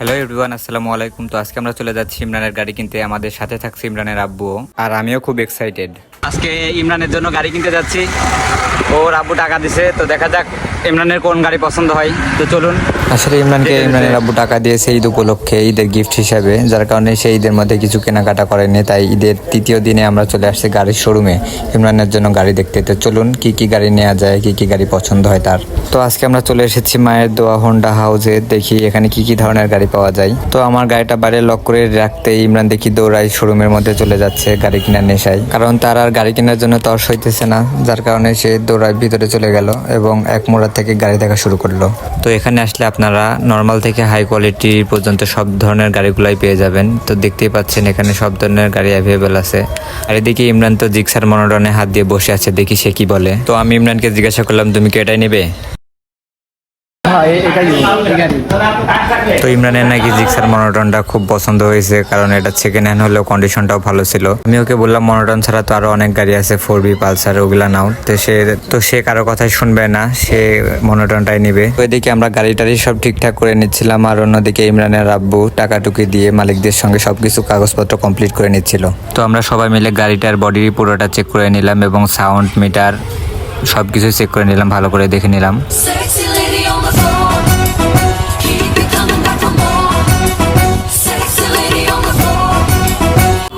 Hello everyone আসসালামু আলাইকুম। তো আজকে আমরা চলে যাচ্ছি ইমরানের গাড়ি কিনতে। আমাদের সাথে থাকছে ইমরানের আব্বু। আর আমিও খুব এক্সাইটেড আজকে ইমরানের জন্য গাড়ি কিনতে যাচ্ছি। ওর আব্বু টাকা দিছে তো দেখা যাক ইমরানের কোন গাড়ি পছন্দ হয়। তো চলুন। আসলে ইমরানকে ইমরানের আব্বু টাকা দিয়েছে ঈদ উপলক্ষে ঈদের গিফট হিসাবে যার কারণে সেই ঈদের মধ্যে কিছু কেনাকাটা করেনি। তাই ঈদের তৃতীয় দিনে আমরা চলে আসছি গাড়ির শোরুমে ইমরানের জন্য গাড়ি দেখতে। তো চলুন কি কি গাড়ি নেওয়া যায় কি কি গাড়ি পছন্দ হয় তার। তো আজকে আমরা চলে এসেছি মায়ের দোয়া হোন্ডা হাউসে দেখি এখানে কি কি ধরনের গাড়ি পাওয়া যায়। তো আমার গাড়িটা বাইরে লক করে রাখতে ইমরান দেখি দৌড়াই শোরুমের মধ্যে চলে যাচ্ছে গাড়ি কেনার নেশায়। কারণ তার আর গাড়ি কেনার জন্য তর সইতেছে না, যার কারণে সে দৌড়ার ভিতরে চলে গেল এবং এক মোড়ার থেকে গাড়ি দেখা শুরু করল। তো এখানে আসলে আপনারা নর্মাল থেকে হাই কোয়ালিটি পর্যন্ত সব ধরনের গাড়িগুলাই পেয়ে যাবেন। তো দেখতেই পাচ্ছেন এখানে সব ধরনের গাড়ি অ্যাভেলেবেল আছে। আর এদিকে ইমরান তো জিক্সার মনোরণে হাত দিয়ে বসে আছে, দেখি সে কি বলে। তো আমি ইমরানকে জিজ্ঞাসা করলাম, তুমি কি এটাই নেবে হ্যাঁ এ- এটাই এই গাড়ি তো ইমরানের নাকি জিক্সার মনোটনটা খুব পছন্দ হয়েছে, কারণ এটা সেকেন্ড হ্যান্ড হলেও কন্ডিশনটাও ভালো ছিল। আমি ওকে বললাম, মনোটন ছাড়া তো আরও অনেক গাড়ি আছে ফোর বি পালসার, ওগুলা নাও। তো সে তো সে কারও কথাই শুনবে না, সে মনোটনটাই নিবে। তো এদিকে আমরা গাড়ি টাড়ি সব ঠিকঠাক করে নিচ্ছিলাম, আর অন্যদিকে ইমরানের আব্বু টাকা টুকি দিয়ে মালিকদের সঙ্গে সবকিছু কাগজপত্র কমপ্লিট করে নিচ্ছিল। তো আমরা সবাই মিলে গাড়িটার বডি পুরোটা চেক করে নিলাম এবং সাউন্ড মিটার সবকিছু চেক করে নিলাম, ভালো করে দেখে নিলাম।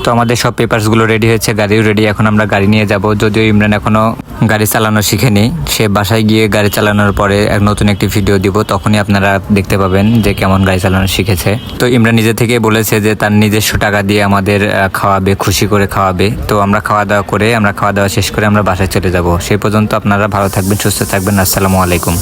তো আমাদের সব পেপারসগুলো রেডি হয়েছে, গাড়িও রেডি এখন আমরা গাড়ি নিয়ে যাব। যদিও ইমরান এখনও গাড়ি চালানো শিখেনি, সে বাসায় গিয়ে গাড়ি চালানোর পরে এক নতুন একটি ভিডিও দিব, তখনই আপনারা দেখতে পাবেন যে কেমন গাড়ি চালানো শিখেছে। তো ইমরান নিজে থেকে বলেছে যে তার নিজস্ব টাকা দিয়ে আমাদের খাওয়াবে, খুশি করে খাওয়াবে। তো আমরা খাওয়া দাওয়া করে, আমরা খাওয়া দাওয়া শেষ করে আমরা বাসায় চলে যাব। সেই পর্যন্ত আপনারা ভালো থাকবেন, সুস্থ থাকবেন, আসসালামু আলাইকুম।